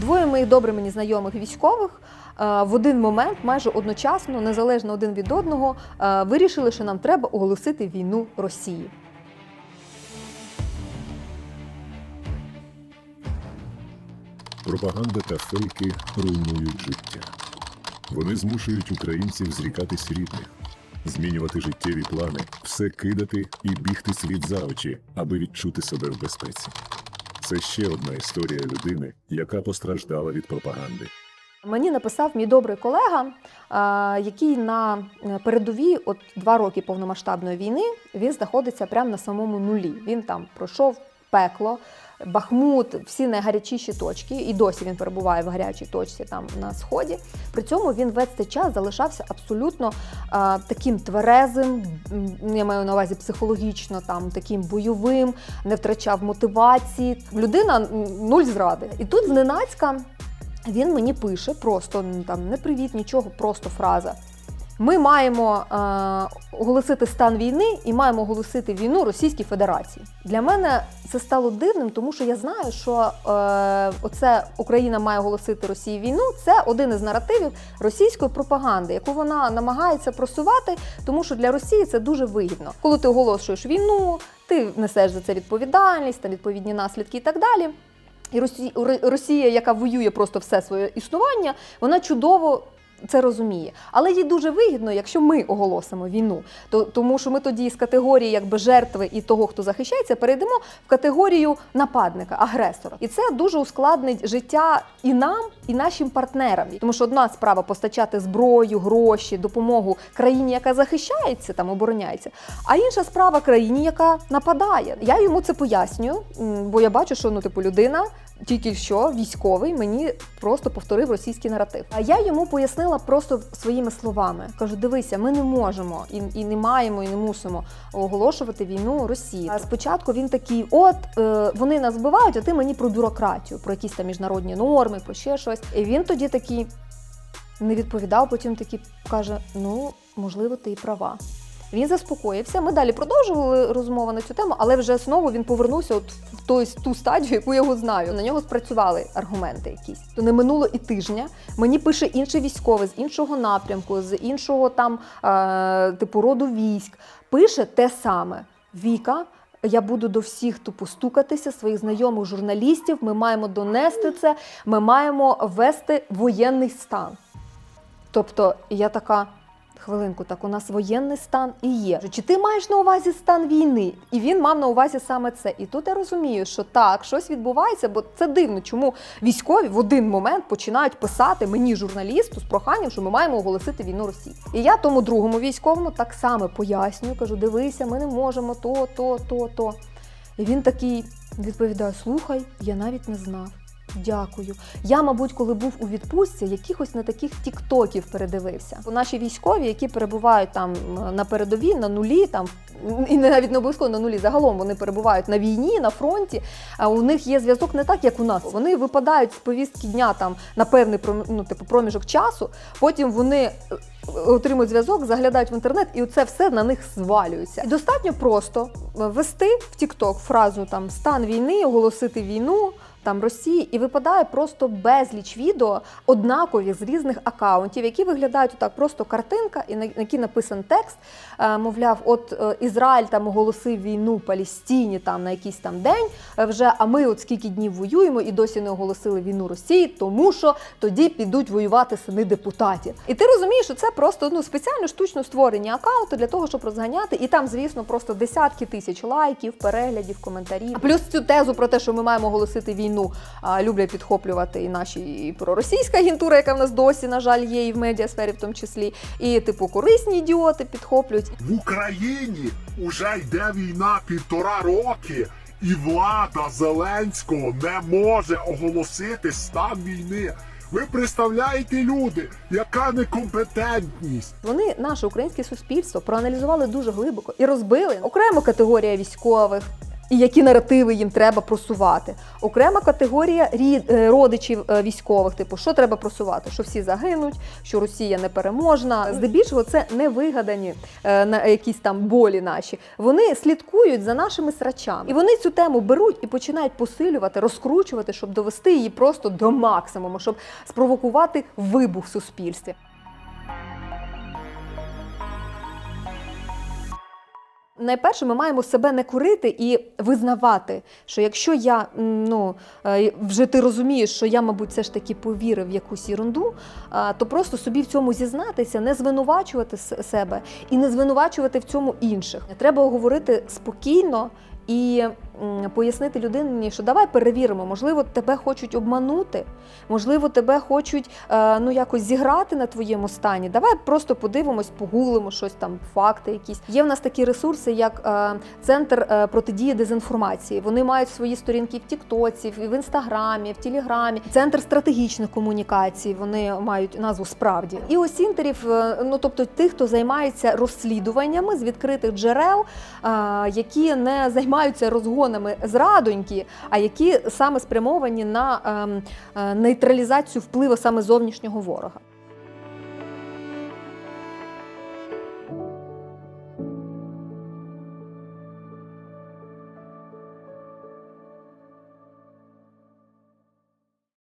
Двоє моїх добре мені знайомих військових е, в один момент, майже одночасно, незалежно один від одного, е, вирішили, що нам треба оголосити війну Росії. Пропаганда та фейки руйнують життя. Вони змушують українців зрікатись рідних, змінювати життєві плани, все кидати і бігти світ за очі, аби відчути себе в безпеці. Це ще одна історія людини, яка постраждала від пропаганди. Мені написав мій добрий колега, який на е, передовій, от два роки повномасштабної війни, він знаходиться прямо на самому нулі. Він там пройшов пекло, Бахмут, всі найгарячіші точки, і досі він перебуває в гарячій точці там на сході. При цьому він весь цей час залишався абсолютно е, таким тверезим, я маю на увазі психологічно, там таким бойовим, не втрачав мотивації. Людина нуль зради. І тут зненацька він мені пише просто там не привіт, нічого, просто фраза. Ми маємо е, оголосити стан війни і маємо оголосити війну Російській Федерації. Для мене це стало дивним, тому що я знаю, що е, оце Україна має оголосити Росії війну. Це один із наративів російської пропаганди, яку вона намагається просувати, тому що для Росії це дуже вигідно. Коли ти оголошуєш війну, ти несеш за це відповідальність, там відповідні наслідки і так далі. І Росія, Росія, яка воює просто все своє існування, вона чудово. Це розуміє, але їй дуже вигідно, якщо ми оголосимо війну, то тому, що ми тоді з категорії якби жертви і того, хто захищається, перейдемо в категорію нападника, агресора, і це дуже ускладнить життя і нам, і нашим партнерам. Тому що одна справа постачати зброю, гроші, допомогу країні, яка захищається, там обороняється, а інша справа країні, яка нападає. Я йому це пояснюю, бо я бачу, що ну типу людина тільки що військовий мені просто повторив російський наратив. А я йому пояснила просто своїми словами. Кажу: дивися, ми не можемо і, і не маємо, і не мусимо оголошувати війну Росії. А спочатку він такий: от е, вони нас вбивають, а ти мені про бюрократію, про якісь там міжнародні норми, про ще щось. І він тоді такий не відповідав. Потім такий каже: Ну, можливо, ти і права. Він заспокоївся. Ми далі продовжували розмову на цю тему, але вже знову він повернувся от в той, ту стадію, яку я його знаю. На нього спрацювали аргументи якісь. То не минуло і тижня. Мені пише інший військовий з іншого напрямку, з іншого там е, типу роду військ. Пише те саме: Віка. Я буду до всіх тупо стукатися, своїх знайомих журналістів. Ми маємо донести це, ми маємо ввести воєнний стан. Тобто я така. Хвилинку, так у нас воєнний стан і є. Чи ти маєш на увазі стан війни? І він мав на увазі саме це. І тут я розумію, що так, щось відбувається, бо це дивно, чому військові в один момент починають писати мені, журналісту, з проханням, що ми маємо оголосити війну Росії. І я тому другому військовому так само пояснюю, кажу: дивися, ми не можемо то, то, то, то. І він такий відповідає: Слухай, я навіть не знав. Дякую. Я, мабуть, коли був у відпустці, якихось не таких тіктоків передивився. Наші військові, які перебувають там на передовій, на нулі, там і навіть не обов'язково на нулі. Загалом вони перебувають на війні, на фронті. А у них є зв'язок не так, як у нас. Вони випадають з повістки дня там на певний ну, типу, проміжок часу. Потім вони е, отримують зв'язок, заглядають в інтернет, і це все на них звалюється. І достатньо просто ввести в TikTok фразу там стан війни, оголосити війну. Там Росії і випадає просто безліч відео однакові з різних акаунтів, які виглядають так: просто картинка, і на якій написан текст. Е, мовляв, от е, Ізраїль там оголосив війну Палістині там на якийсь там день е, вже. А ми от скільки днів воюємо і досі не оголосили війну Росії, тому що тоді підуть воювати сини депутатів. І ти розумієш, що це просто ну спеціально штучно створені акаунти для того, щоб розганяти. І там, звісно, просто десятки тисяч лайків, переглядів, коментарів. А плюс цю тезу про те, що ми маємо оголосити війну, а, люблять підхоплювати і наші і проросійська агентура, яка в нас досі, на жаль, є, і в медіасфері в тому числі, і типу корисні ідіоти підхоплюють. В Україні уже йде війна півтора роки, і влада Зеленського не може оголосити стан війни. Ви представляєте люди, яка некомпетентність. Вони наше українське суспільство проаналізували дуже глибоко і розбили окремо категорія військових. І які наративи їм треба просувати. Окрема категорія рід, е, родичів е, військових, типу, що треба просувати? Що всі загинуть, що Росія непереможна. Здебільшого це не вигадані е, на якісь там болі наші. Вони слідкують за нашими срачами. І вони цю тему беруть і починають посилювати, розкручувати, щоб довести її просто до максимуму, щоб спровокувати вибух в суспільстві. Найперше, ми маємо себе не курити і визнавати, що якщо я ну е, вже ти розумієш, що я, мабуть, все ж таки повірив в якусь ерунду, то просто собі в цьому зізнатися, не звинувачувати себе і не звинувачувати в цьому інших. Треба говорити спокійно. І пояснити людині, що давай перевіримо, можливо, тебе хочуть обманути, можливо, тебе хочуть е, ну якось зіграти на твоєму стані. Давай просто подивимось, погуглимо щось там, факти якісь. Є в нас такі ресурси, як е, центр е, протидії дезінформації. Вони мають свої сторінки в Тіктоці, в Інстаграмі, в Телеграмі. Центр стратегічних комунікацій. Вони мають назву справді. І осінтерів, ну тобто тих, хто займається розслідуваннями з відкритих джерел, які не займаються розгонами зрадоньки, а які саме спрямовані на ем, е, нейтралізацію впливу саме зовнішнього ворога.